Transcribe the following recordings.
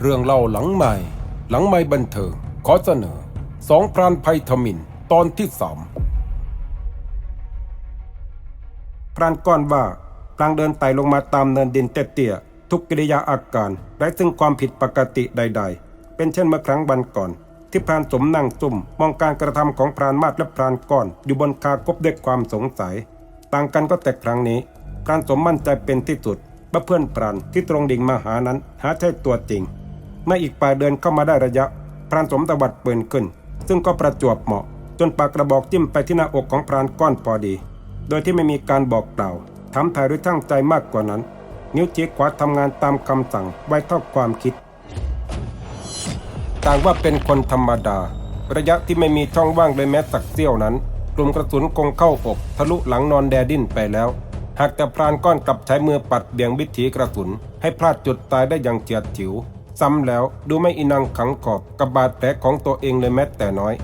เรื่องเล่าหลังใหม่ หลังไม่บันเทิง ขอเสนอสองพรานภัยทมินตอนที่สามพรานก้อนว่าพลางเดินไต่ลงมาตามเนินดินเตี้ยๆทุกกิริยาอาการไร้ซึ่งความผิดปกติใด ๆ เป็นเช่นเมื่อครั้งวันก่อน ที่พรานสมนั่งซุ่มมองการกระทำของพรานมาดและพรานก้อนอยู่บนคากบด้วยความสงสัย ต่างกันก็แต่ครั้งนี้พรานสมมั่นใจเป็นที่สุดว่าเพื่อนพรานที่ตรงดิ่งมาหานั้นหาใช่ตัวจริง เมื่ออีกปลายเดินเข้ามาได้ระยะ พรานสมตวัดปืนขึ้น ซึ่งก็ประจวบเหมาะ จนปากกระบอกจิ้มไปที่หน้าอกของพรานก้อนพอดี โดยที่ไม่มีการบอกกล่าวทำถ่ายด้วยทั้งใจมากกว่านั้น นิ้วชี้ขวาทำงานตามคำสั่งไว้เท่าความคิด ต่างว่าเป็นคนธรรมดา ระยะที่ไม่มีช่องว่างเลยแม้สักเสี้ยวนั้นกลุ่มกระสุนคงเข้าอก ทะลุหลังนอนแดดิ้นไปแล้ว หากแต่พรานก้อนกลับใช้มือปัดเบี่ยงวิถีกระสุน ให้พลาดจุดตายได้อย่างเฉียดฉิว ซ้ำแล้วดูไม่อินังขังขอบกับบาดแผลของตัวเองเลยแม้แต่น้อย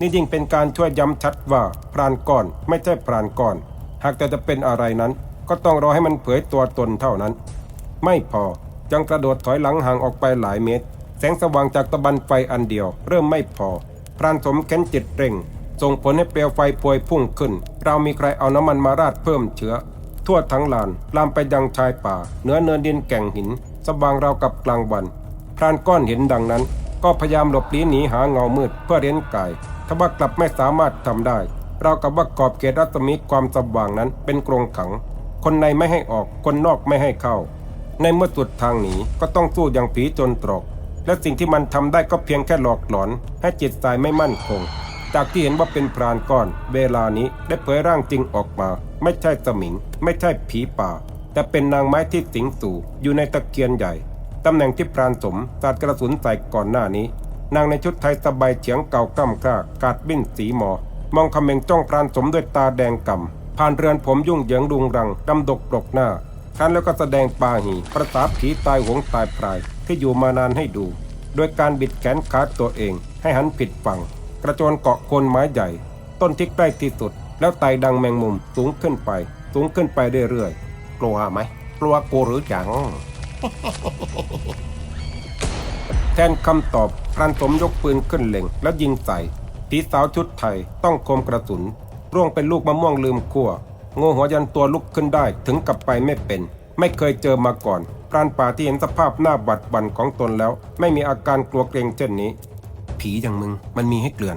นี่ยิ่งเป็นการช่วยย้ำชัดว่าพรานก้อนไม่ใช่พรานก้อน หากแต่จะเป็นอะไรนั้น ก็ต้องรอให้มันเผยตัวตนเท่านั้น ไม่พอยังกระโดดถอยหลังห่างออกไปหลายเมตร แสงสว่างจากตะบันไฟอันเดียว เริ่มไม่พอ พรานสมเค้นจิตเร่ง ส่งผลให้เปลวไฟพวยพุ่งขึ้น เรามีใครเอาน้ำมันมาราดเพิ่มเชื้อ ทั่วทั้งลานลามไปยังชายป่าเหนือเนินดินแก่งหินสว่างราวกับกลางวัน พรานก้อนเห็นดังนั้น ก็พยายามหลบลี้หนีหาเงามืดเพื่อเร้นกายทว่ากลับไม่สามารถทำได้เรากับว่ากรอบเขตรัศมีความสว่างนั้นเป็นกรงขัง คนในไม่ให้ออกคนนอกไม่ให้เข้า ในเมื่อสุดทางหนีก็ต้องสู้อย่างผีจนตรอก และสิ่งที่มันทำได้ก็เพียงแค่หลอกหลอน ให้จิตใจไม่มั่นคง จากที่เห็นว่าเป็นพรานก้อน เวลานี้ได้เผยร่างจริงออกมา ไม่ใช่สมิง ไม่ใช่ผีป่า แต่เป็นนางไม้ที่สิงสู่อยู่ในตะเกียนใหญ่ ตำแหน่งที่พรานสมสาดกระสุนใส่ก่อนหน้านี้ นางในชุดไทยสบายเฉียงเก่ากำกล้ากาดบิ้นสีหมอ มองคำเมงจ้องพรานสมด้วยตาแดงกำผ่านเรือนผมยุ่งเหยิงดุงรังดำดกปลกหน้าครั้นแล้วก็แสดงปาหีประสาผีตายหงตายพรายที่อยู่มานานให้ดู โดยการบิดแขนขาตัวเอง ให้หันผิดฝั่ง กระโจนเกาะโคนไม้ใหญ่ ต้นที่ใกล้ที่สุด แล้วไต่ดังแมงมุมสูงขึ้นไป สูงขึ้นไปเรื่อยๆกลัวไหมกลัวกูหรือจัง แทนคำตอบพรานสมยกปืนขึ้นเล็ง แล้วยิงใส่ผีสาวชุดไทยต้องคมกระสุน ร่วงเป็นลูกมะม่วงลืมขั้วโง่หัวยันตัวลุกขึ้นได้ถึงกับไปไม่เป็น ไม่เคยเจอมาก่อนพรานป่าที่เห็นสภาพหน้าบัดบันของตนแล้ว ไม่มีอาการกลัวเกรงเช่นนี้ ผีอย่างมึงมันมีให้เกลื่อน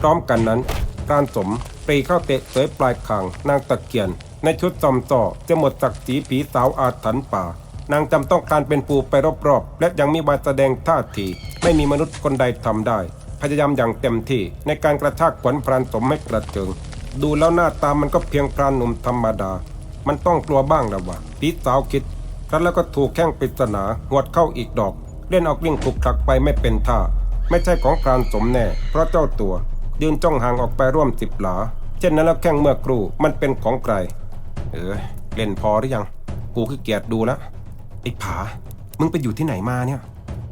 พร้อมกันนั้นพรานสมปรีเข้าเตะเสยปลายคางนางตะเกียน ในชุดซอมต่อจะหมดศักดิ์ศรีผีสาวอาถรรพ์ป่า นางจำต้องการเป็นปูไปรอบๆ และยังมีบาแสดงท่าที ไม่มีมนุษย์คนใดทำได้ พยายามอย่างเต็มที่ในการกระชากขวัญพรานสมให้กระเจิง ดูแล้วหน้าตามันก็เพียงพรานหนุ่มธรรมดา มันต้องกลัวบ้างนะวะผีสาวคิดครั้นแล้วก็ถูกแข้งปริศนาหวดเข้าอีกดอก เล่นออกวิ่งคลุกคลักไปไม่เป็นท่า ไม่ใช่ของพรานสมแน่ เพราะเจ้าตัวยืนจ้องห่างออกไปร่วมสิบหลา เช่นนั้นแล้วแข้งเมื่อครู่มันเป็นของใคร เออเล่นพอหรือยัง กูขี้เกียจดูแล้ว อ้ผา มึงไปอยู่ที่ไหนมาเนี่ย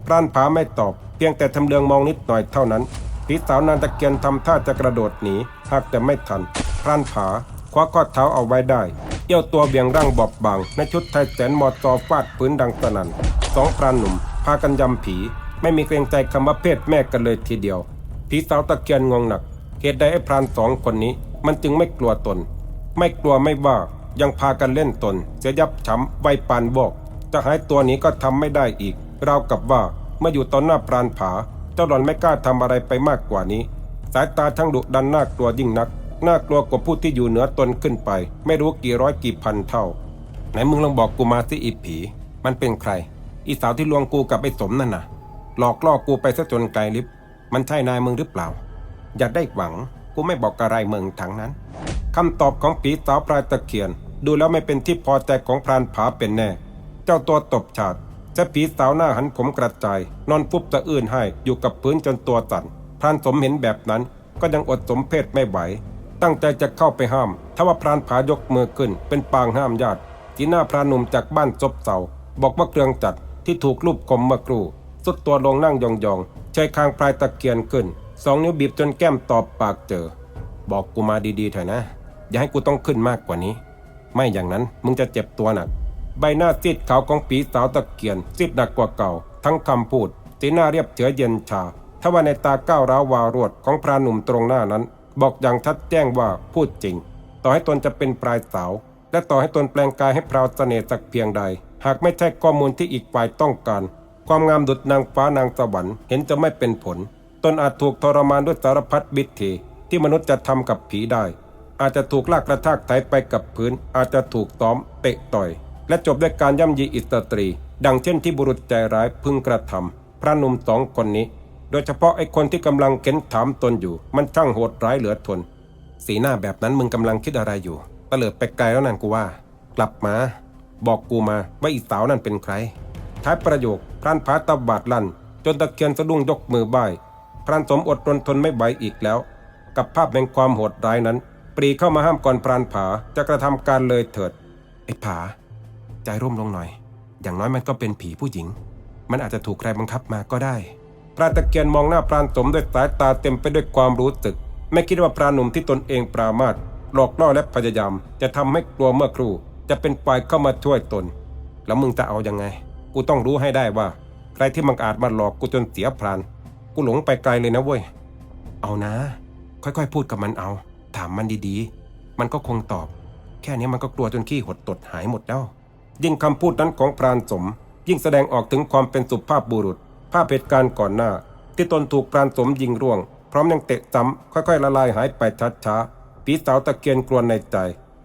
พรานผาไม่ตอบ เพียงแต่ทำเรืองมองนิดหน่อยเท่านั้นผีสาวนางตะเกียนทำท่าจะกระโดดหนีหากแต่ไม่ทันพรานผาคว้าข้อเท้าเอาไว้ได้เอี้ยวตัวเบี่ยงร่างบอบบาง ในชุดไทยแสนมอจอฟาดพื้นดังสนั่นสองพรานหนุ่ม พากันยำผี ไม่มีเกรงใจคำว่าเพศแม่กันเลยทีเดียวผีสาวตะเกียนงงหนักเหตุใดไอ้พรานสองคนนี้ มันจึงไม่กลัวตน ไม่กลัวไม่ว่ายังพากันเล่นตนเสียยับช้ำไวปานบอก จะหายตัวหนี้ก็ทำไม่ได้อีก เรากับว่าเมื่ออยู่ตอนหน้าพรานผา เจ้าหล่อนไม่กล้าทำอะไรไปมากกว่านี้ สายตาทั้งดุดันน่ากลัวยิ่งนัก น่ากลัวกว่าผู้ที่อยู่เหนือตนขึ้นไป ไม่รู้กี่ร้อยกี่พันเท่า ไหนมึงลองบอกกูมาสิอีผี มันเป็นใคร อีสาวที่ลวงกูกับไอ้สมนั่นนะหลอกล่อกูไปซะจนไกลลิบมันใช่นายมึงหรือเปล่า อย่าได้หวังกูไม่บอกอะไรมึงทั้งนั้นคำตอบของผีสาวปลายตะเคียน ดูแล้วไม่เป็นที่พอใจของพรานผาเป็นแน่ เจ้าตัวตบฉาดจะผีสาวหน้าหันผมกระจาย นอนฟุบสะอื้นให้อยู่กับพื้นจนตัวสั่นพรานสมเห็นแบบนั้นก็ยังอดสมเพศไม่ไหว ตั้งใจจะเข้าไปห้ามทว่าพรานผายกมือขึ้น เป็นปางห้ามญาติจีหน้าพรานหนุ่มจากบ้านซบเซาบอกว่าเครื่องจัดที่ถูกลูบคมเมื่อครู่สุดตัวลงนั่งยองๆใช้คางปลายตะเกียนขึ้น สองนิ้วบีบจนแก้มตอบปากเจอ บอกกูมาดีๆเถอะนะ อย่าให้กูต้องขึ้นมากกว่านี้ ไม่อย่างนั้นมึงจะเจ็บตัวหนัก ใบหน้าซีดขาวของปีสาวตะเกียนซีดหนักกว่าเก่า ทั้งคำพูดสีหน้าเรียบเฉยเย็นชาทว่าในตาก้าวร้าววารวดของพรานหนุ่มตรงหน้านั้น บอกอย่างชัดแจ้งว่าพูดจริง ต่อให้ตนจะเป็นปลายสาว และต่อให้ตนแปลงกายให้พราวเสน่ห์สักเพียงใด หากไม่ใช่ข้อมูลที่อีกฝ่ายต้องการ ความงามดุจนางฟ้านางสวรรค์เห็นจะไม่เป็นผล ตนอาจถูกทรมานด้วยสารพัดบิดทีที่มนุษย์จะทำกับผีได้ อาจจะถูกลากกระชากไถไปกับพื้น อาจจะถูกต้อมเตะต่อย และจบด้วยการย่ำยีอิสตรี ดังเช่นที่บุรุษใจร้ายพึงกระทำพระนุ่มสองคนนี้ โดยเฉพาะไอ้คนที่กำลังเค้นถามตนอยู่ มันช่างโหดร้ายเหลือทน สีหน้าแบบนั้นมึงกำลังคิดอะไรอยู่ตะเลิดไปไกลแล้วนั่นกูว่า กลับมา บอกกูมาว่าอีสาวนั่นเป็นใคร ท้ายประโยคพรานผาตบาดลั่น จนตะเคียนสะดุ้งยกมือบ่ายพรานสมอดรนทนไม่ไหวอีกแล้ว กับภาพแห่งความโหดร้ายนั้น ปรีเข้ามาห้ามก่อนพรานผาจะกระทำการเลยเถิดไอ้ผา ใจร่มลงหน่อย อย่างน้อยมันก็เป็นผีผู้หญิง มันอาจจะถูกใครบังคับมาก็ได้ พรานตะเกียนมองหน้าพรานสมด้วยสายตาเต็มไปด้วยความรู้สึก ไม่คิดว่าพรานหนุ่มที่ตนเองปรามาสหลอกล่อและพยายาม จะทำให้กลัวเมื่อครู่ จะเป็นฝ่ายเข้ามาช่วยตน แล้วมึงจะเอายังไง กูต้องรู้ให้ได้ว่า ใครที่มังอาจมาหลอกกูจนเสียพราน กูหลงไปไกลเลยนะเว้ย เอานะ ค่อยๆ พูดกับมันเอา ถามมันดีๆ มันก็คงตอบ แค่นี้มันก็กลัวจนขี้หดตดหายหมดแล้ว ยิ่งคำพูดนั้นของพรานสม ยิ่งแสดงออกถึงความเป็นสุภาพบุรุษ ภาพเหตุการณ์ก่อนหน้า ที่ตนถูกพรานสมยิงร่วง พร้อมยังเตะซ้ำค่อยๆ ละลายหายไปช้าๆผีสาวตะเกียนกลวนในใจ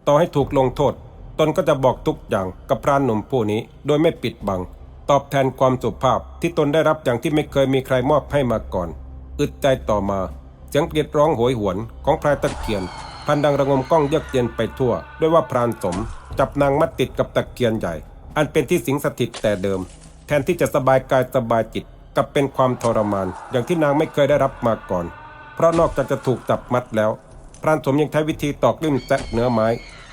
ต่อให้ถูกลงโทษ ตนก็จะบอกทุกอย่างกับพรานหนุ่มผู้นี้ โดยไม่ปิดบัง ตอบแทนความสุภาพที่ตนได้รับอย่างที่ไม่เคยมีใครมอบให้มาก่อน อึดใจต่อมาเสียงเกลียดร้องโหยหวนของพรายตะเกียน พันดังระงมกล้องเยือกเย็นไปทั่ว ด้วยว่าพรานสม จับนางมัดติดกับตะเกียนใหญ่ อันเป็นที่สิงสถิตแต่เดิม แทนที่จะสบายกายสบายจิตกับเป็นความทรมาน อย่างที่นางไม่เคยได้รับมาก่อน เพราะนอกจากจะถูกจับมัดแล้ว พรานสมยังใช้วิธีตอกลิ่มแตะเนื้อไม้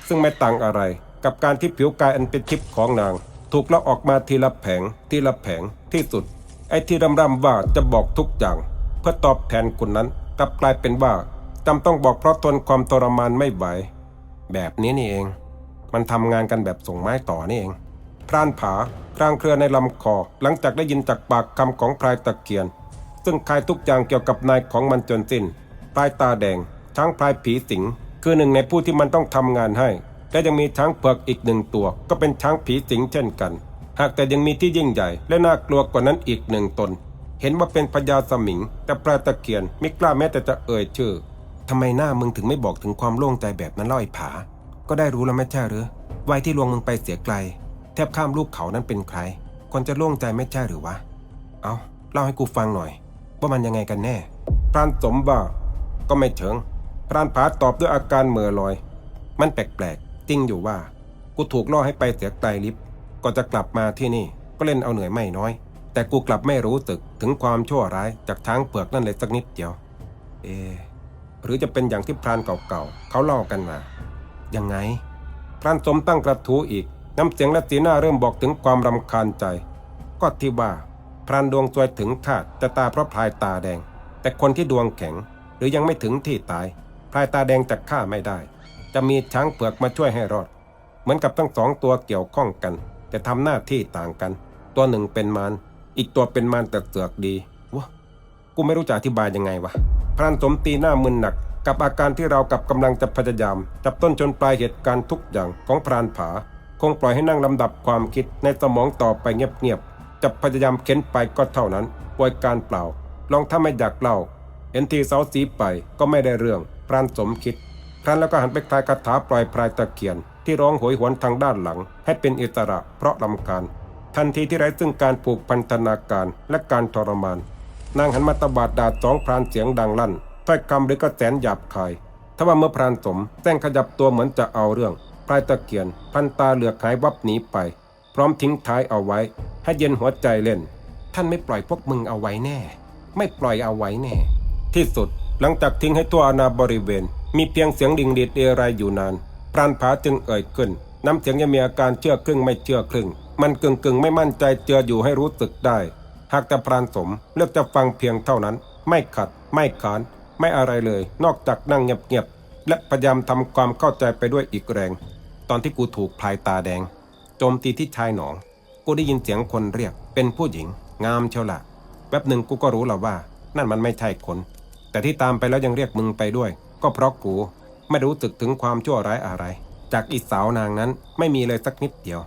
ซึ่งไม่ต่างอะไร กับการที่ผิวกายอันเป็นทิพย์ของนาง ถูกเลาะออกมาทีละแผง ทีละแผงที่สุด ไอ้ที่รำรำว่าจะบอกทุกอย่าง เพื่อตอบแทนคนนั้นกลับกลายเป็นว่า จำต้องบอกเพราะทนความทรมานไม่ไหว แบบนี้นี่เอง มันทำงานกันแบบส่งไม้ต่อนี่เอง พรานผาครางเครือในลำคอ หลังจากได้ยินจากปากคำของพรายตะเกียน ซึ่งคายทุกอย่างเกี่ยวกับนายของมันจนสิ้นพรายตาแดง ช้างพรายผีสิง คือหนึ่งในผู้ที่มันต้องทำงานให้ และยังมีช้างเผือกอีกหนึ่งตัว ก็เป็นช้างผีสิงเช่นกัน หากแต่ยังมีที่ยิ่งใหญ่ และน่ากลัวกว่านั้นอีกหนึ่งตน เห็นว่าเป็นพญาสมิง แต่พรายตะเกียนไม่กล้าแม้แต่จะเอ่ยชื่อ ทำไมหน้ามึงถึงไม่บอกถึงความโล่งใจแบบนั้นเล่าไอ้ผา ก็ได้รู้แล้วไม่ใช่หรือวัยที่ลวงมึงไปเสียไกล แทบข้ามลูกเขานั้นเป็นใครควรจะโล่งใจไม่ใช่หรือวะ เอาเล่าให้กูฟังหน่อย ว่ามันยังไงกันแน่ พรานสมว่าก็ไม่เชิง พรานผาตอบด้วยอาการเหม่อลอย มันแปลกๆจริงอยู่ว่า กูถูกล่อให้ไปเสียไกลลิฟต์ก็จะกลับมาที่นี่ก็เล่นเอาเหนื่อยไม่น้อย แต่กูกลับไม่รู้สึกถึงความชั่วร้ายจากช้างเผือกนั่นเลยสักนิดเดียว เอะ หรือจะเป็นอย่างที่พรานเก่าๆเขาเล่ากันมา ยังไง พรานสมตั้งกระทู้อีก น้ำเสียงและสีหน้าเริ่มบอกถึงความรำคาญใจ ก็ที่ว่า พรานดวงซวยถึงคาดจะตาเพราะพลายตาแดง แต่คนที่ดวงแข็ง หรือยังไม่ถึงที่ตายพลายตาแดงจะฆ่าไม่ได้ จะมีช้างเผือกมาช่วยให้รอด เหมือนกับทั้งสองตัวเกี่ยวข้องกัน แต่ทำหน้าที่ต่างกัน ตัวหนึ่งเป็นมารอีกตัวเป็นมารแต่เสือกดี กูไม่รู้จะอธิบายยังไงวะพรานสมตีหน้ามึนหนัก กับอาการที่เรากับกำลังจะพยายาม จับต้นจนปลายเหตุการณ์ทุกอย่างของพรานผา คงปล่อยให้นั่งลำดับความคิดในสมองต่อไปเงียบๆจะพยายามเข็นไปก็เท่านั้นป่วยการเปล่า ลองถ้าไม่อยากเล่าเห็นทีเสาสีไปก็ไม่ได้เรื่องพรานสมคิดครั้นแล้วก็หันไปคลายคาถาปล่อยพลายตะเกียน ที่ร้องโหยหวนทางด้านหลัง ให้เป็นอิสระเพราะลำคาญทันทีที่ไร้ซึ่งการผูกพันธนาการและการทรมาน นางหันมาตบาดดาดสองพรานเสียงดังลั่นถ้อยคำหรือก็แสนหยาบคายทว่าเมื่อพรานสมแซงขยับตัวเหมือนจะเอาเรื่องพลายตะเกียน พันตาเหลือกหายวับหนีไป พร้อมทิ้งท้ายเอาไว้ ให้เย็นหัวใจเล่น ท่านไม่ปล่อยพวกมึงเอาไว้แน่ ไม่ปล่อยเอาไว้แน่ ที่สุดหลังจากทิ้งให้ตัวอาณาบริเวณ มีเพียงเสียงดิ่งดีดเอไรอยู่นาน พรานผาจึงเอ่ยขึ้น น้ำเสียงยังมีอาการเชื่อครึ่งไม่เชื่อครึ่ง มันกึ่งกึ่งไม่มั่นใจเจืออยู่ให้รู้สึกได้ หากแต่พรานสมเลือกจะฟังเพียงเท่านั้น ไม่ขัด ไม่ขาน ไม่อะไรเลย นอกจากนั่งเงียบๆและพยายามทำความเข้าใจไปด้วยอีกแรง ตอนที่กูถูกพลายตาแดง โจมตีที่ชายหนอง กูได้ยินเสียงคนเรียก เป็นผู้หญิง งามเชียวละแป๊บหนึ่งกูก็รู้แล้วว่า นั่นมันไม่ใช่คน แต่ที่ตามไปแล้วยังเรียกมึงไปด้วย ก็เพราะกูไม่รู้สึกถึงความชั่วร้ายอะไร จากอีสาวนางนั้นไม่มีเลยสักนิดเดียว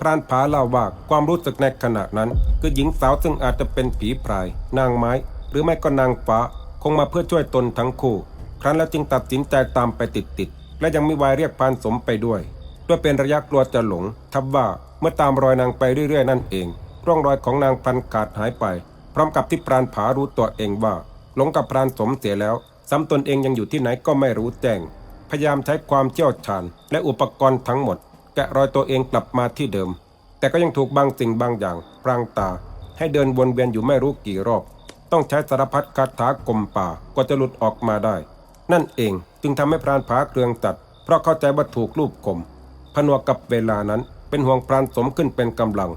พรานผาเล่าว่าความรู้สึกในขณะนั้น คือหญิงสาวซึ่งอาจจะเป็นผีพราย นางไม้ หรือไม่ก็นางฟ้า คงมาเพื่อช่วยตนทั้งคู่ ครั้นแล้วจึงตัดสินใจตามไปติดๆและยังมีวายเรียกพรานสมไปด้วย ด้วยเป็นระยะกลัวจะหลง ทับว่าเมื่อตามรอยนางไปเรื่อยๆ นั่นเอง ร่องรอยของนางพันขาดหายไป พร้อมกับที่พรานผารู้ตัวเองว่า หลงกับพรานสมเสียแล้ว ซ้ำตนเองยังอยู่ที่ไหนก็ไม่รู้แจ้งพยายามใช้ความเชี่ยวชาญและอุปกรณ์ทั้งหมด กะรอยตัวเองกลับมาที่เดิม แต่ก็ยังถูกบางสิ่งบางอย่างพรางตา ให้เดินวนเวียนอยู่ไม่รู้กี่รอบ ต้องใช้สารพัดคาถากลมป่ากว่าจะหลุดออกมาได้ นั่นเองจึงทำให้พรานผาเครืองจัด เพราะเข้าใจว่าถูกลูบกลมผนวกกับเวลานั้นเป็นห่วงพรานสมขึ้นเป็นกำลัง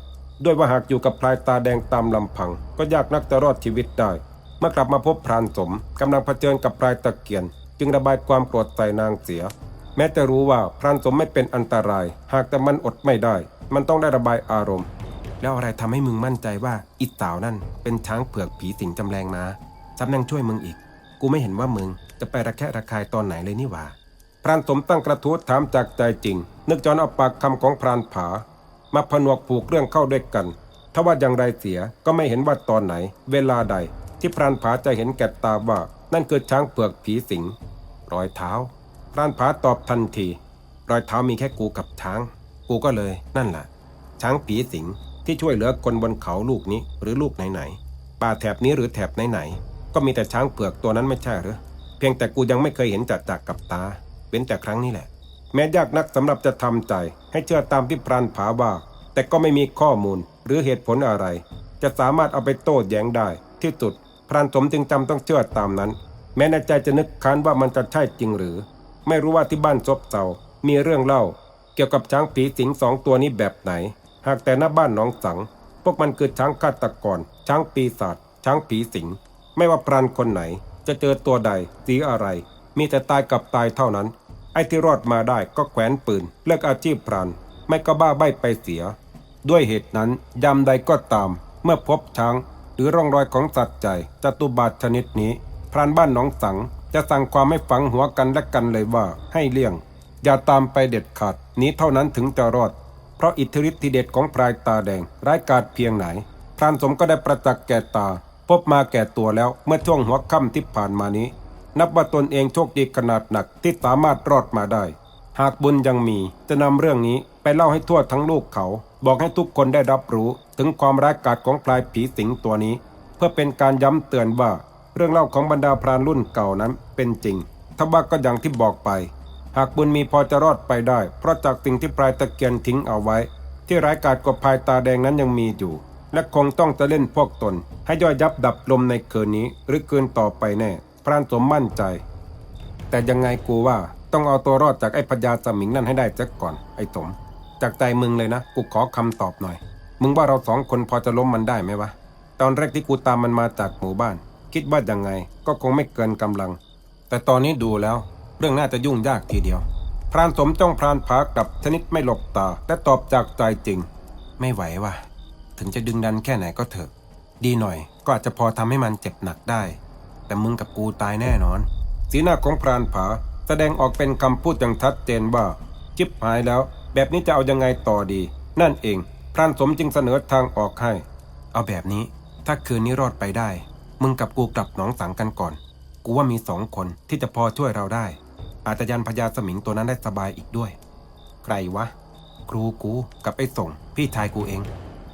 ด้วยว่าหากอยู่กับพลายตาแดงตามลำพัง ก็ยากนักจะรอดชีวิตได้ เมื่อกลับมาพบพรานสมกำลังเผชิญกับพลายตะเกียน จึงระบายความโกรธใส่นางเสีย แม้จะรู้ว่าพรานสมไม่เป็นอันตราย หากแต่มันอดไม่ได้ มันต้องได้ระบายอารมณ์ แล้วอะไรทำให้มึงมั่นใจว่าอีสาวนั่นเป็นช้างเผือกผีสิงจำแรงมาซ้ำยังช่วยมึงอีก กูไม่เห็นว่ามึงจะไประแคะระคายตอนไหนเลยนี่หว่าพรานสมตั้งกระทู้ถามจากใจจริง นึกจอนเอาปากคำของพรานผา มาผนวกผูกเรื่องเข้าด้วยกันถ้าว่าอย่างไรเสียก็ไม่เห็นว่าตอนไหน เวลาใด ที่พรานผาจะเห็นแก่ตาว่า นั่นคือช้างเผือกผีสิง รอยเท้า รานผาตอบทันที รอยเท้ามีแค่กูกับช้าง กูก็เลย นั่นแหละช้างผีสิงที่ช่วยเหลือคนบนเขาลูกนี้หรือลูกไหนๆป่าแถบนี้หรือแถบไหนๆก็มีแต่ช้างเผือกตัวนั้นไม่ใช่หรือเพียงแต่กูยังไม่เคยเห็นจัดจากกับตา เว้นแต่ครั้งนี้แหละ แม้ยากนักสำหรับจะทำใจ ให้เชื่อตามที่พรานผาว่า แต่ก็ไม่มีข้อมูลหรือเหตุผลอะไร จะสามารถเอาไปโต้แย้งได้ ที่สุดพรานสมจึงจำต้องเชื่อตามนั้น แม้ในใจจะนึกค้านว่ามันจะใช่จริงหรือ ไม่รู้ว่าที่บ้านซบเซามีเรื่องเล่า เกี่ยวกับช้างผีสิงสองตัวนี้แบบไหน หากแต่หน้าบ้านหนองสัง พวกมันคือช้างฆาตกร ช้างปีศาจ ช้างผีสิง ไม่ว่าพรานคนไหน จะเจอตัวใด สีอะไร มีแต่ตายกับตายเท่านั้น ไอ้ที่รอดมาได้ก็แขวนปืน เลิกอาชีพพราน ไม่ก็บ้าใบไปเสีย ด้วยเหตุนั้นยามใดก็ตาม เมื่อพบช้าง หรือร่องรอยของสัตว์ใจจตุบาทชนิดนี้ พรานบ้านหนองสัง จะสั่งความไม่ฝังหัวกันและกันเลยว่าให้เลี่ยง อย่าตามไปเด็ดขาดนี้เท่านั้นถึงจะรอด เพราะอิทธิฤทธิเดชของพรายตาแดงร้ายกาจเพียงไหนพรานสมก็ได้ประจักษ์แก่ตา พบมาแก่ตัวแล้วเมื่อช่วงหัวค่ำที่ผ่านมานี้ นับว่าตนเองโชคดีขนาดหนักที่สามารถรอดมาได้ หากบุญยังมีจะนำเรื่องนี้ไปเล่าให้ทั่วทั้งลูกเขา บอกให้ทุกคนได้รับรู้ ถึงความร้ายกาจของพลายผีสิงตัวนี้ เพื่อเป็นการย้ำเตือนว่า เรื่องเล่าของบรรดาพรานรุ่นเก่านั้นเป็นจริงทว่าก็อย่างที่บอกไป หากบุญมีพอจะรอดไปได้ เพราะจากสิ่งที่ปลายตะเกียนทิ้งเอาไว้ ที่ร้ายกาจกว่าพายตาแดงนั้นยังมีอยู่ และคงต้องจะเล่นพวกตน ให้ย่อยยับดับลมในคืนนี้ หรือคืนต่อไปแน่ พรานสมมั่นใจ แต่ยังไงกูว่าต้องเอาตัวรอดจากไอ้พญาสมิงนั่นให้ได้ซะก่อนไอ้สมจากใจมึงเลยนะกูขอคำตอบหน่อย มึงว่าเราสองคนพอจะล้มมันได้ไหมวะตอนแรกที่กูตามมันมาจากหมู่บ้าน คิดว่ายังไงก็คงไม่เกินกำลัง แต่ตอนนี้ดูแล้ว เรื่องน่าจะยุ่งยากทีเดียว พรานสมจ้องพรานผากับชนิดไม่หลบตา และตอบจากใจจริง ไม่ไหวว่ะ ถึงจะดึงดันแค่ไหนก็เถอะ ดีหน่อยก็อาจจะพอทำให้มันเจ็บหนักได้ แต่มึงกับกูตายแน่นอน สีหน้าของพรานผาแสดงออกเป็นคำพูดอย่างชัดเจนว่าจิบหายแล้ว แบบนี้จะเอายังไงต่อดี นั่นเองพรานสมจึงเสนอทางออกให้ เอาแบบนี้ ถ้าคืนนี้รอดไปได้ มึงกับกูกลับหนองสังกันก่อน กูว่ามีสองคนที่จะพอช่วยเราได้ อาจจะยันพญาสมิงตัวนั้นได้สบายอีกด้วย ใครวะ ครูกูกับไอ้ส่ง พี่ชายกูเอง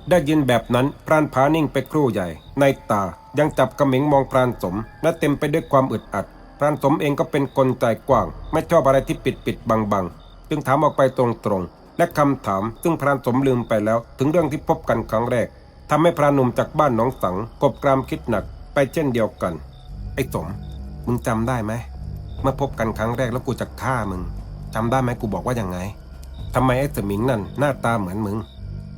ได้ยินแบบนั้นพรานผานิ่งไปครู่ใหญ่ ในตายังจับกระเหม็งมองพรานสม และเต็มไปด้วยความอึดอัดพรานสมเองก็เป็นคนใจกว้าง ไม่ชอบอะไรที่ปิดปิดบังบังจึงถามออกไปตรงตรงๆและคำถามซึ่งพรานสมลืมไปแล้ว ถึงเรื่องที่พบกันครั้งแรกทำให้พรานหนุ่มจากบ้านหนองสังกบกรามคิดหนัก ไปเช่นเดียวกัน ไอ้สม มึงจำได้ไหมเมื่อพบกันครั้งแรกแล้วกูจะฆ่ามึงจำได้ไหมกูบอกว่ายังไงทำไมไอ้สมิงนั่นหน้าตาเหมือนมึง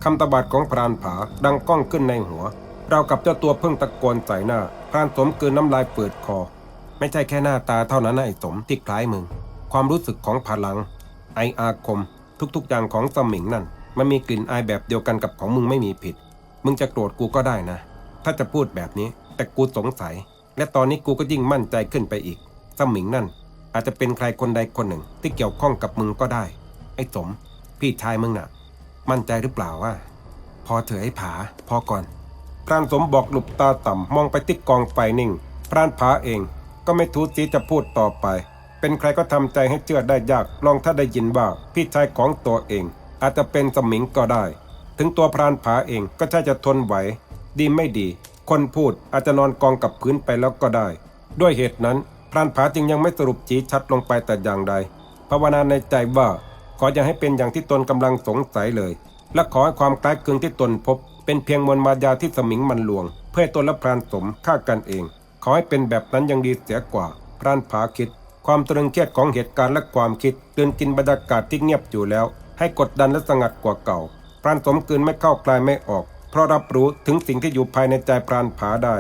คำตบัดของพรานผาดังก้องขึ้นในหัว เรากับเจ้าตัวเพิ่งตะโกนใส่หน้า พรานสมกลืนน้ำลายเปิดคอ ไม่ใช่แค่หน้าตาเท่านั้นนะไอ้สมที่คล้ายมึง ความรู้สึกของพลัง ไออาคม ทุกๆอย่างของสมิงนั่น มันมีกลิ่นอายแบบเดียวกันกับของมึงไม่มีผิด มึงจะโกรธกูก็ได้นะ ถ้าจะพูดแบบนี้ แต่กูสงสัย และตอนนี้กูก็ยิ่งมั่นใจขึ้นไปอีก สมิงนั่น อาจจะเป็นใครคนใดคนหนึ่งที่เกี่ยวข้องกับมึงก็ได้ ไอ้สม พี่ชายมึงน่ะ มั่นใจหรือเปล่าว่า พอเถอะไอ้ผา พอก่อน พรานสมบอกหลุบตาต่ำมองไปที่กองไฟนิ่ง พรานผาเองก็ไม่ทูสีจะพูดต่อไป เป็นใครก็ทำใจให้เชื่อได้ยาก ลองถ้าได้ยินว่าพี่ชายของตัวเอง อาจจะเป็นสมิงก็ได้ ถึงตัวพรานผาเองก็ใช่จะทนไหว ดีไม่ดี คนพูดอาจจะนอนกองกับพื้นไปแล้วก็ได้ ด้วยเหตุนั้นพรานผาจึงยังไม่สรุปชี้ชัดลงไปแต่อย่างใด ภาวนาในใจว่าขออย่าให้เป็นอย่างที่ตนกำลังสงสัยเลย และขอให้ความคล้ายคลึงที่ตนพบ เป็นเพียงมวลมายาที่สมิงมันลวง เพื่อตนและพรานสมฆ่ากันเอง ขอให้เป็นแบบนั้นยังดีเสียกว่า พรานผาคิด ความตรึงเครียดของเหตุการณ์และความคิดเตือนกินบรรยากาศที่เงียบอยู่แล้ว ให้กดดันและสงัดกว่าเก่า พรานสมกืนไม่เข้าคลายไม่ออก เพราะรับรู้ถึงสิ่งที่อยู่ภายในใจพรานผาได้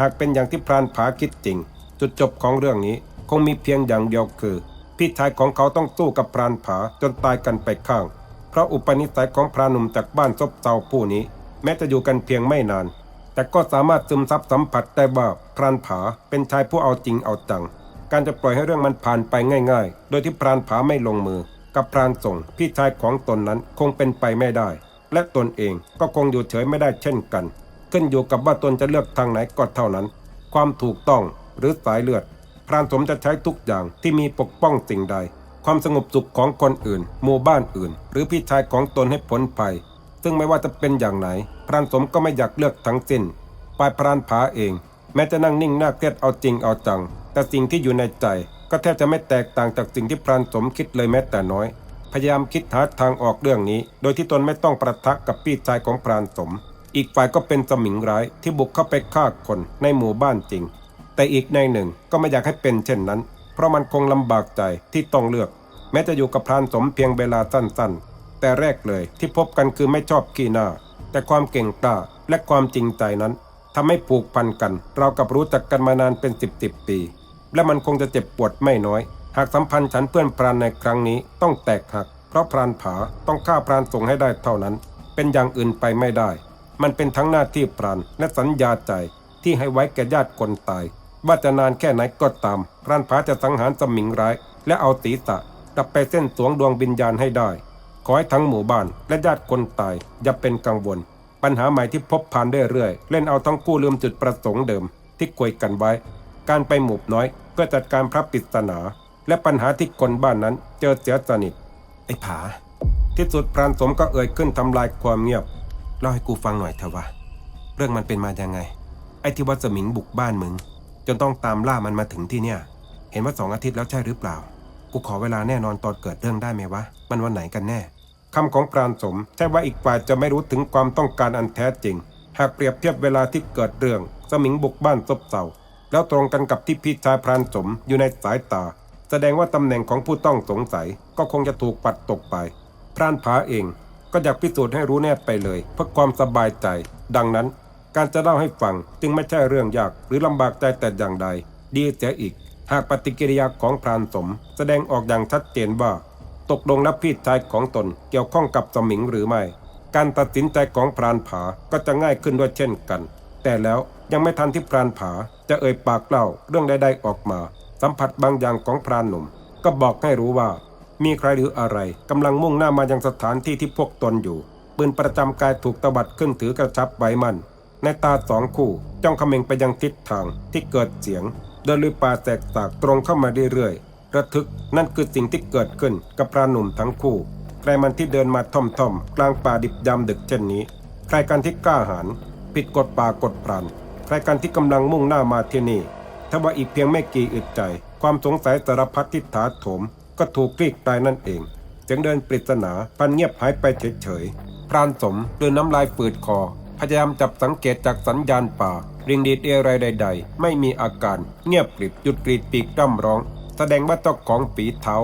หากเป็นอย่างที่พรานผาคิดจริง จุดจบของเรื่องนี้คงมีเพียงอย่างเดียวคือ พี่ชายของเขาต้องสู้กับพรานผาจนตายกันไปข้าง เพราะอุปนิสัยของพรานหนุ่มจากบ้านซบเซาผู้นี้ แม้จะอยู่กันเพียงไม่นาน แต่ก็สามารถซึมซับสัมผัสได้ว่าพรานผาเป็นชายผู้เอาจริงเอาจัง การจะปล่อยให้เรื่องมันผ่านไปง่าย ๆ โดยที่พรานผาไม่ลงมือ กับพรานส่งพี่ชายของตนนั้นคงเป็นไปไม่ได้ และตนเองก็คงอยู่เฉยไม่ได้เช่นกัน ขึ้นอยู่กับว่าตนจะเลือกทางไหนก็เท่านั้น ความถูกต้องหรือสายเลือด พรานสมจะใช้ทุกอย่างที่มีปกป้องสิ่งใด ความสงบสุขของคนอื่น หมู่บ้านอื่น หรือพี่ชายของตนให้พ้นภัย ซึ่งไม่ว่าจะเป็นอย่างไหน พรานสมก็ไม่อยากเลือกทั้งสิ้นปลายพรานผาเอง แม้จะนั่งนิ่งหน้าเครียดเอาจริงเอาจัง แต่สิ่งที่อยู่ในใจ ก็แทบจะไม่แตกต่างจากสิ่งที่พรานสมคิดเลยแม้แต่น้อย พยายามคิดหาทางออกเรื่องนี้ โดยที่ตนไม่ต้องประทะกับพี่ชายของพรานสม อีกฝ่ายก็เป็นสมิงร้ายที่บุกเข้าไปฆ่าคนในหมู่บ้านจริง แต่อีกในหนึ่งก็ไม่อยากให้เป็นเช่นนั้น เพราะมันคงลำบากใจที่ต้องเลือก แม้จะอยู่กับพรานสมเพียงเวลาสั้นๆ แต่แรกเลยที่พบกันคือไม่ชอบขี้หน้า แต่ความเก่งกล้าและความจริงใจนั้นทำให้ผูกพันกัน เรากับรู้จักกันมานานเป็นสิบสิบปี และมันคงจะเจ็บปวดไม่น้อย หากสัมพันธ์ฉันเพื่อนพรานในครั้งนี้ต้องแตกหัก เพราะพรานผาต้องฆ่าพรานส่งให้ได้เท่านั้น เป็นอย่างอื่นไปไม่ได้ มันเป็นทั้งหน้าที่พรานและสัญญาใจที่ให้ไว้แก่ญาติคนตาย ว่าจะนานแค่ไหนก็ตาม พรานผาจะสังหารสมิงร้าย และเอาศีรษะกลับไปเส้นสวงดวงวิญญาณให้ได้ ขอให้ทั้งหมู่บ้านและญาติคนตายอย่าเป็นกังวล ปัญหาใหม่ที่พบผ่านเรื่อยๆเล่นเอาทั้งคู่ลืมจุดประสงค์เดิม ที่คุยกันไว้ การไปหมู่น้อยเพื่อจัดการพระปริศนา และปัญหาที่คนบ้านนั้นเจอเสียสนิท ไอ้ผา ที่สุดพรานสมก็เอ่ยขึ้นทำลายความเงียบเล่าให้กูฟังหน่อยเถอะวะเรื่องมันเป็นมายังไง ไอ้ที่ว่าสมิงบุกบ้านมึง จนต้องตามล่ามันมาถึงที่เนี่ย เห็นว่าสองอาทิตย์แล้วใช่หรือเปล่า กูขอเวลาแน่นอนตอนเกิดเรื่องได้ไหมวะ มันวันไหนกันแน่คำของพรานสมใช่ว่าอีกฝ่ายจะไม่รู้ถึงความต้องการอันแท้จริง หากเปรียบเทียบเวลาที่เกิดเรื่อง สมิงบุกบ้านซบเซาแล้วตรงกันกับที่พี่ชายพรานสมอยู่ในสายตา แสดงว่าตำแหน่งของผู้ต้องสงสัยก็คงจะถูกปัดตกไป พรานผาเองก็อยากพิสูจน์ให้รู้แน่ไปเลย เพื่อความสบายใจ ดังนั้น การจะเล่าให้ฟังจึงไม่ใช่เรื่องยากหรือลำบากใจแต่อย่างใด ดีเสียอีก หากปฏิกิริยาของพรานสม แสดงออกอย่างชัดเจนว่า ตกลงแล้วพี่ชายของตนเกี่ยวข้องกับสมิงหรือไม่ การตัดสินใจของพรานผาก็จะง่ายขึ้นด้วยเช่นกัน แต่แล้วยังไม่ทันที่พรานผาจะเอ่ยปากเล่าเรื่องใดๆออกมา สัมผัสบางอย่างของพรานหนุ่ม ก็บอกให้รู้ว่า มีใครหรืออะไรกำลังมุ่งหน้ามายังสถานที่ที่พวกตนอยู่ปืนประจำกายถูกตวัดขึ้นถือกระชับไว้มัน ในตาสองคู่จ้องเขม็งไปยังทิศทางที่เกิดเสียง เดินลุยป่าแสกสากตรงเข้ามาเรื่อยๆระทึกนั่นคือสิ่งที่เกิดขึ้นกับพรานหนุ่มทั้งคู่ ใครมันที่เดินมาท่อมๆกลางป่าดิบยามดึกเช่นนี้ ใครกันที่กล้าหาญผิดกฎป่ากฎพรานใครกันที่กำลังมุ่งหน้ามาที่นี่ ถ้าว่าอีกเพียงไม่กี่อึดใจ ความสงสัยสารพัดที่ถาโถม ก็ถูกคลี่คลายนั่นเองเสียงเดินปริศนาพันเงียบหายไปเฉยๆพรานสมเดินน้ำลายฝืดคอ พยายามจับสังเกตจากสัญญาณป่า ริงดีดเอไรใด ๆ ไม่มีอาการ เงียบกริบหยุดกรีดปีกร่ำร้อง แสดงว่าเจ้าของฝีเท้า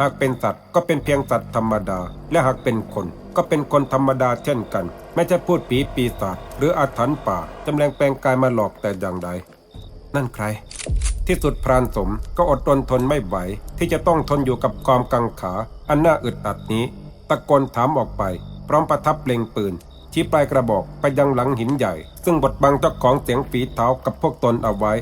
หากเป็นสัตว์ก็เป็นเพียงสัตว์ธรรมดา และหากเป็นคนก็เป็นคนธรรมดาเช่นกัน ไม่ใช่พูดผีปีศาจหรืออาถรรพ์ป่าจำแรงแปลงกายมาหลอกแต่อย่างใด นั่นใคร ที่สุดพรานสมก็อดทนทนไม่ไหว ที่จะต้องทนอยู่กับความกังขา อันน่าอึดอัดนี้ ตะโกนถามออกไป พร้อมประทับเล็งปืน ชี้ปลายกระบอกไปยังหลังหินใหญ่ ซึ่งบดบังเจ้าของเสียงฝีเท้ากับพวกตนเอาไว้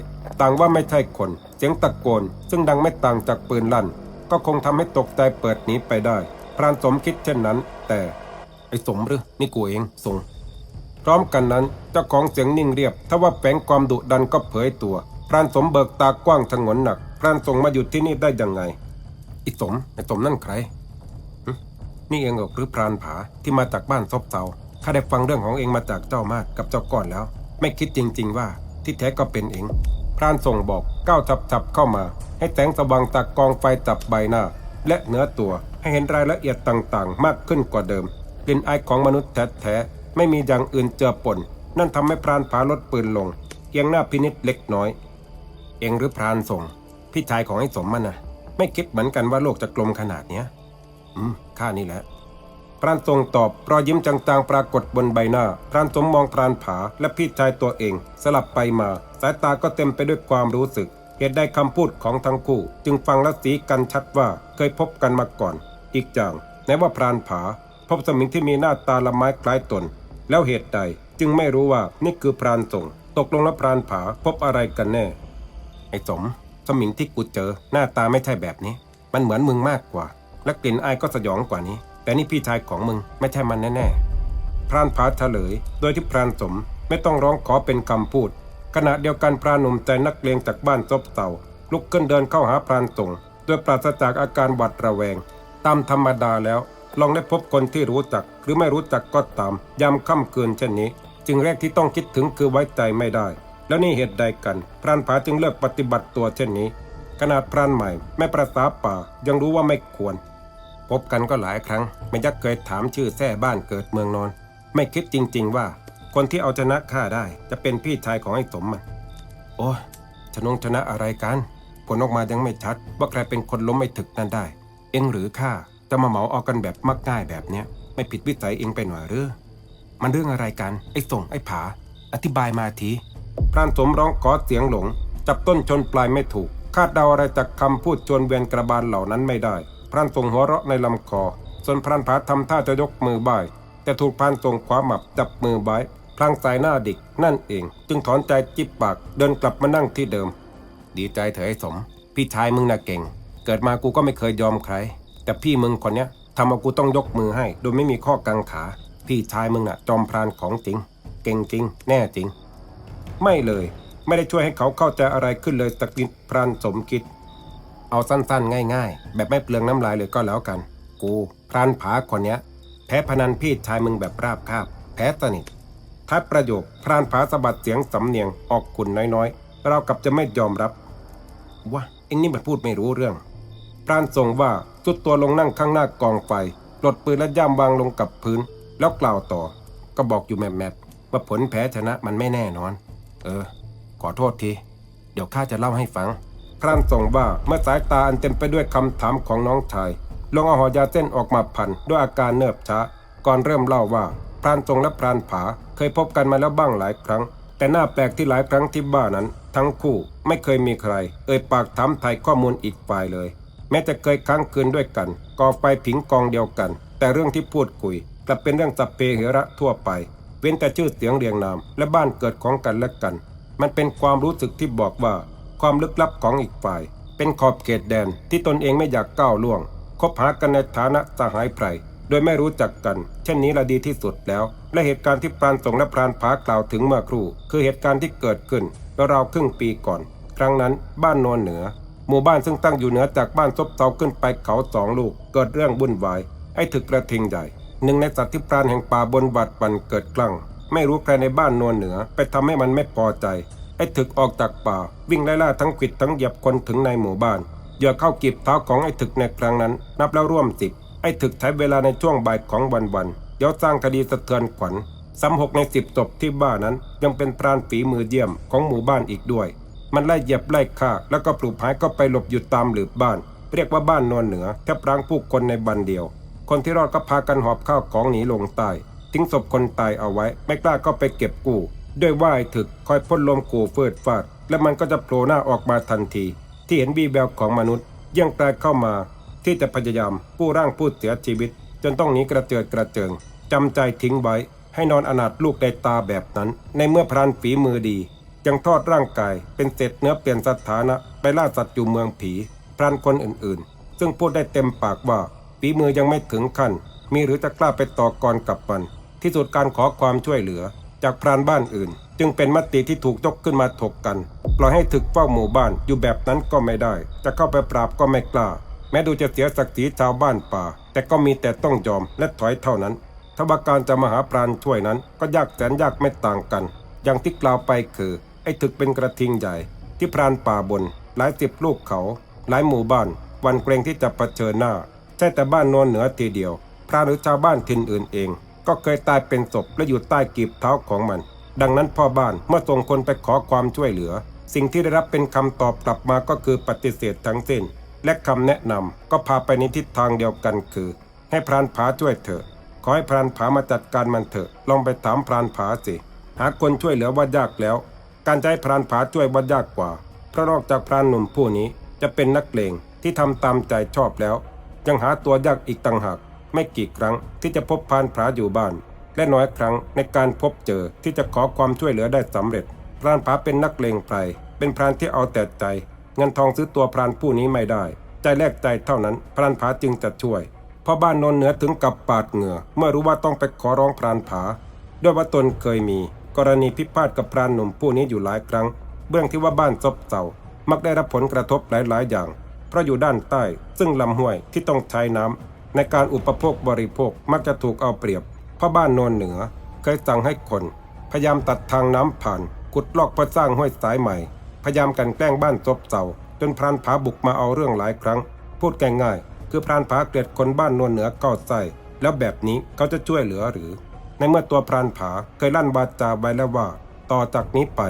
ต่างว่าไม่ใช่คน เสียงตะโกน ซึ่งดังไม่ต่างจากปืนลั่น ก็คงทำให้ตกใจเปิดหนีไปได้ พรานสมคิดเช่นนั้น แต่ไอ้สมหรือนี่กูเองส่ง พร้อมกันนั้นเจ้าของเสียงนิ่งเรียบถ้าว่าแฝงความดุดันก็เผยตัวพรานสมเบิกตากว้างชงนหนักพรานส่งมาอยู่ที่นี่ได้ยังไงไอ้สมไอ้สมนั่นใครนี่เองหรือพรานผาที่มาจากบ้านซบเซาข้าได้ฟังเรื่องของเองมาจากเจ้ามากกับเจ้าก่อนแล้ว ไม่คิดจริง ๆ ว่าที่แท้ก็เป็นเองพรานส่งบอกก้าวจับๆเข้ามา ให้แสงสว่างจากกองไฟจับใบหน้า และเนื้อตัวให้เห็นรายละเอียดต่างๆ มากขึ้นกว่าเดิมกลิ่นอายของมนุษย์แท้ๆ ไม่มีอย่างอื่นเจือปน นั่นทำให้พรานผาลดปืนลงเอียงหน้าพินิษเล็กน้อย เองหรือพรานส่ง พี่ชายของไอ้สมมันนะไม่คิดเหมือนกันว่าโลกจะกลมขนาดเนี้ย อืมข้านี่แหละพรานทรงตอบรอยยิ้มจางๆปรากฏบนใบหน้า พรานสมมองพรานผาและพี่ชายตัวเอง สลับไปมา สายตาก็เต็มไปด้วยความรู้สึก เหตุใดคำพูดของทั้งคู่ จึงฟังและสีกันชัดว่าเคยพบกันมาก่อน อีกอย่างแม้ว่าพรานผา พบสมิงที่มีหน้าตาละไม้คล้ายตน แล้วเหตุใดจึงไม่รู้ว่านี่คือพรานส่ง ตกลงแล้วพรานผาพบอะไรกันแน่ ไอ้สม สมิงที่กูเจอหน้าตาไม่ใช่แบบนี้ มันเหมือนมึงมากกว่า และกลิ่นอายก็สยองกว่านี้ แต่นี่พี่ชายของมึงไม่ใช่มันแน่ๆพรานผาเฉลย โดยที่พรานสมไม่ต้องร้องขอเป็นคำพูด ขณะเดียวกันพรานหนุ่มใจนักเลงจากบ้านซบเต่า ลุกขึ้นเดินเข้าหาพรานส่งด้วยปราศจากอาการหวัดระแวง ตามธรรมดาแล้ว ลองได้พบคนที่รู้จัก หรือไม่รู้จักก็ตาม ยามค่ำคืนเช่นนี้จึงแรกที่ต้องคิดถึงคือไว้ใจไม่ได้ แล้วนี่เหตุใดกัน พรานผาจึงเลือกปฏิบัติตัวเช่นนี้ ขนาดพรานใหม่แม่ประสาป่ายังรู้ว่าไม่ควร พบกันก็หลายครั้งไม่ยักเคยถามชื่อแท้บ้านเกิดเมืองนอน ไม่คิดจริง ๆ ว่า คนที่เอาชนะข้าได้ จะเป็นพี่ชายของไอ้สมมันโอ้ชนงชนะอะไรกันผลออกมายังไม่ชัด ว่าใครเป็นคนล้มไม่ถึกนั่นได้ เอ็งหรือข้า จะมาเหมาเอากันแบบมักง่ายแบบเนี้ยไม่ผิดวิสัยเองไปหน่อยหรือมันเรื่องอะไรกัน ไอ้ส่งไอ้ผา อธิบายมาทีพรานสมร้องขอเสียงหลง จับต้นชนปลายไม่ถูก คาดเดาอะไรจากคำพูดชวนเวียนกระบาลเหล่านั้นไม่ได้ พรานส่งหัวเราะในลำคอ ส่วนพรานผาทำท่าจะยกมือบ่าย แต่ถูกพรานส่งขวาหมับจับมือไว้พลางสายหน้าดิกนั่นเอง จึงถอนใจจิบปากเดินกลับมานั่งที่เดิม ดีใจเถอะไอ้สม พี่ชายมึงน่ะเก่ง เกิดมากูก็ไม่เคยยอมใคร แต่พี่มึงคนเนี้ยทำเอากูต้องยกมือให้ โดยไม่มีข้อกังขา พี่ชายมึงน่ะ จอมพรานของจริง เก่งจริง แน่จริง ไม่เลย ไม่ได้ช่วยให้เขาเข้าใจอะไรขึ้นเลยสักนิดพรานสมคิด เอาสั้นๆ ง่าย ๆ แบบไม่เปลืองน้ำลายเลยก็แล้วกัน กูพรานผาคนเนี้ยแพ้พนันพี่ชายมึงแบบราบคาบ แพ้สนิทท้าประโยคพรานผาสะบัดเสียงสำเนียงออกขุนน้อยๆ เรากับจะไม่ยอมรับว่าเอ็งนี่มันพูดไม่รู้เรื่อง พรานส่งว่า สุดตัวลงนั่งข้างหน้ากองไฟปลดปืนและย่ามวางลงกับพื้น แล้วกล่าวต่อ ก็บอกอยู่แมบๆว่าผลแพ้ชนะมันไม่แน่นอน เออ ขอโทษที เดี๋ยวข้าจะเล่าให้ฟัง พรานส่งว่าเมื่อสายตาอันเต็มไปด้วยคำถามของน้องชายลงเอาหอยาเส้นออกมาพันด้วยอาการเนิบช้า ก่อนเริ่มเล่าว่า พรานทรงและพรานผาเคยพบกันมาแล้วบ้างหลายครั้ง แต่หน้าแปลกที่หลายครั้งที่บ้านนั้น ทั้งคู่ไม่เคยมีใคร เอ่ยปากถามไทยข้อมูลอีกฝ่ายเลย แม้จะเคยค้างคืนด้วยกันก่อไฟผิงกองเดียวกัน แต่เรื่องที่พูดคุยกลับเป็นเรื่องสัพเพเหระทั่วไป เว้นแต่ชื่อเสียงเรียงนาม และบ้านเกิดของกันและกัน มันเป็นความรู้สึกที่บอกว่า ความลึกลับของอีกฝ่าย เป็นขอบเขตแดนที่ตนเองไม่อยากก้าวล่วงคบหากันในฐานะสหายไพรโดยไม่รู้จักกัน เช่นนี้ละดีที่สุดแล้ว และเหตุการณ์ที่พรานส่งและพรานผากล่าวถึงเมื่อครู่ คือเหตุการณ์ที่เกิดขึ้นราวครึ่งปีก่อน ครั้งนั้นบ้านโนนเหนือ หมู่บ้านซึ่งตั้งอยู่เหนือจากบ้านซบเซาขึ้นไปเขาสองลูก เกิดเรื่องวุ่นวายไอ้ถึกกระทิงใหญ่ หนึ่งในสัตว์ที่พรานแห่งป่าบนบัดปันเกิดกลั่ง ไม่รู้ใครในบ้านโนนเหนือ ไปทำให้มันไม่พอใจไอ้ถึกออกจากป่า วิ่งไล่ล่าทั้งขวิดทั้งเหยียบคนถึงในหมู่บ้านเหยื่อเข้ากีบเท้าของไอ้ถึกในครั้งนั้น นับแล้วร่วมสิบไอ้ถึกใช้เวลาในช่วงบ่ายของวันวันเดี๋ยวสร้างคดีสะเทือนขวัญซ้ำหกในสิบศพที่บ้านนั้นยังเป็นพรานฝีมือเยี่ยมของหมู่บ้านอีกด้วย มันไล่เหยียบไล่ฆ่า แล้วก็ปลุกหายก็ไปหลบอยู่ตามหลืบบ้าน เรียกว่าบ้านนวลเหนือแทบร้างผู้คนในบันเดียว คนที่รอดก็พากันหอบข้าวของหนีลงใต้ทิ้งศพคนตายเอาไว้ ไม่กล้าก็ไปเก็บกู้ ด้วยว่าไอ้ถึกคอยพ่นลมกูเฟิดฟาด และมันก็จะโผล่หน้าออกมาทันที ที่เห็นวีแววของมนุษย์ยี่ยงกลายเข้ามา ที่จะพยายามกู้ร่างผู้เสียชีวิต จนต้องหนีกระเจิดกระเจิงจำใจทิ้งไว้ ให้นอนอนาถลูกในตาแบบนั้น ในเมื่อพรานฝีมือดี ยังทอดร่างกายเป็นเศษเนื้อเปลี่ยนสถานะไปล่าสัตว์อยู่เมืองผีพรานคนอื่นๆ ซึ่งพูดได้เต็มปากว่าฝีมือยังไม่ถึงขั้น มีหรือจะกล้าไปต่อกรกับมัน ที่สุดการขอความช่วยเหลือ จากพรานบ้านอื่น จึงเป็นมติที่ถูกยกขึ้นมาถกกันปล่อยให้ถึกเฝ้าหมู่บ้านอยู่แบบนั้นก็ไม่ได้ จะเข้าไปปราบก็ไม่กล้า แม้ดูจะเสียศักดิ์ศรีชาวบ้านป่า แต่ก็มีแต่ต้องยอมและถอยเท่านั้นถ้าว่าการจะมาหาปราณช่วยนั้นก็ยากแสนยากไม่ต่างกัน อย่างที่กล่าวไปคือ ไอ้ถึกเป็นกระทิงใหญ่ ที่พรานป่าบน หลายสิบลูกเขา หลายหมู่บ้าน วันเกรงที่จะเผชิญหน้า ใช่แต่บ้านโนนเหนือทีเดียว พรานหรือชาวบ้านถิ่นอื่นเอง ก็เคยตายเป็นศพและอยู่ใต้กีบเท้าของมัน ดังนั้นพ่อบ้านเมื่อส่งคนไปขอความช่วยเหลือ สิ่งที่ได้รับเป็นคำตอบกลับมาก็คือปฏิเสธทั้งสิ้น และคำแนะนำก็พาไปในทิศทางเดียวกันคือ ให้พรานผาช่วยเถอะขอให้พรานผามาจัดการมันเถอะ ลองไปถามพรานผาสิ หาคนช่วยเหลือว่ายากแล้ว การให้พรานผาช่วยว่ายากกว่า เพราะนอกจากพรานหนุ่มผู้นี้จะเป็นนักเลงที่ทำตามใจชอบแล้ว ยังหาตัวยากอีกต่างหาก ไม่กี่ครั้งที่จะพบพรานผาอยู่บ้าน และน้อยครั้งในการพบเจอที่จะขอความช่วยเหลือได้สำเร็จ พรานผาเป็นนักเลงไพรเป็นพรานที่เอาแต่ใจ เงินทองซื้อตัวพรานผู้นี้ไม่ได้ ใจแลกใจเท่านั้น พรานผาจึงจะช่วยพ่อบ้านโนนเหนือถึงกับปาดเหงื่อ เมื่อรู้ว่าต้องไปขอร้องพรานผา ด้วยว่าตนเคยมี กรณีพิพาทกับพรานหนุ่มผู้นี้อยู่หลายครั้ง เบื้องที่ว่าบ้านซบเซามักได้รับผลกระทบหลายๆ อย่าง เพราะอยู่ด้านใต้ ซึ่งลำห้วยที่ต้องใช้น้ำในการอุปโภคบริโภคมักจะถูกเอาเปรียบเพ่อบ้านโนนเหนือ เคยสั่งให้คน พยายามตัดทางน้ำผ่านขุดลอกเพื่อสร้างห้วยสายใหม่ พยายามกันแกล้งบ้านซบเซาจนพรานผาบุกมาเอาเรื่องหลายครั้ง พูดง่ายๆคือพรานผาเกลียดคนบ้านโนนเหนือเข้าใส่แล้วแบบนี้เขาจะช่วยเหลือหรือ ในเมื่อตัวพรานผาเคยลั่นบาจาไว้แล้วว่า ต่อจากนี้ไป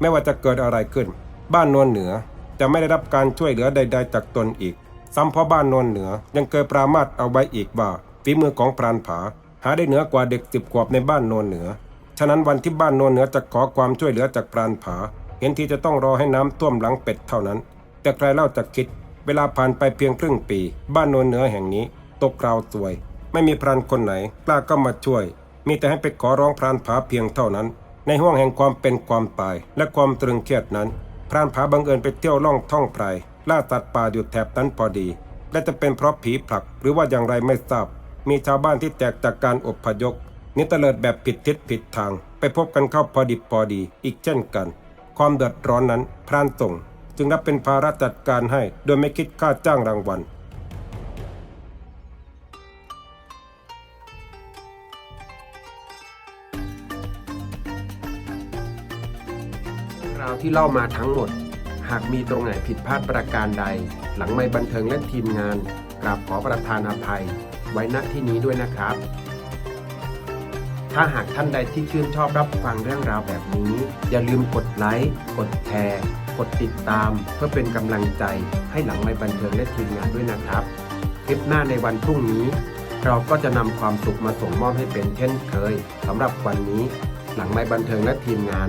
ไม่ว่าจะเกิดอะไรขึ้น บ้านโนนเหนือจะไม่ได้รับการช่วยเหลือใด ๆ จากตนอีก ซ้ำเพราะบ้านโนนเหนือยังเคยปรามาสเอาไว้อีกว่าฝีมือของพรานผา หาได้เหนือกว่าเด็กสิบขวบในบ้านโนนเหนือ ฉะนั้นวันที่บ้านโนนเหนือจะขอความช่วยเหลือจากพรานผา เห็นทีจะต้องรอให้น้ำท่วมหลังเป็ดเท่านั้น แต่ใครเล่าจะคิด เวลาผ่านไปเพียงครึ่งปี บ้านโนนเหนือแห่งนี้ ตกกราวสวย ไม่มีพรานคนไหนกล้าเข้ามาช่วย มีแต่ให้ไปขอร้องพรานผาเพียงเท่านั้น ในห้วงแห่งความเป็นความตาย และความตรึงเครียดนั้น พรานผาบังเอิญไปเที่ยวล่องท่องไพรล่าสัตว์ป่าอยู่แถบนั้นพอดี และจะเป็นเพราะผีผลักหรือว่าอย่างไรไม่ทราบ มีชาวบ้านที่แตกจากการอบพยพนิเตลิดแบบผิดทิศผิดทาง ไปพบกันเข้าพอดิบพอดี อีกเช่นกัน ความเดือดร้อนนั้นพรานส่งจึงรับเป็นภาระจัดการให้ โดยไม่คิดค่าจ้างรางวัล ที่เล่ามาทั้งหมด หากมีตรงไหนผิดพลาดประการใด หลังไม่บันเทิงและทีมงานกราบขอประทานอภัย ไว้ณที่นี้ด้วยนะครับ ถ้าหากท่านใดที่ชื่นชอบรับฟังเรื่องราวแบบนี้ อย่าลืมกดไลค์กดแชร์กดติดตาม เพื่อเป็นกำลังใจให้หลังไม่บันเทิงและทีมงานด้วยนะครับ คลิปหน้าในวันพรุ่งนี้ เราก็จะนำความสุขมาส่งมอบให้เป็นเช่นเคยสำหรับวันนี้ หลังไม่บันเทิงและทีมงาน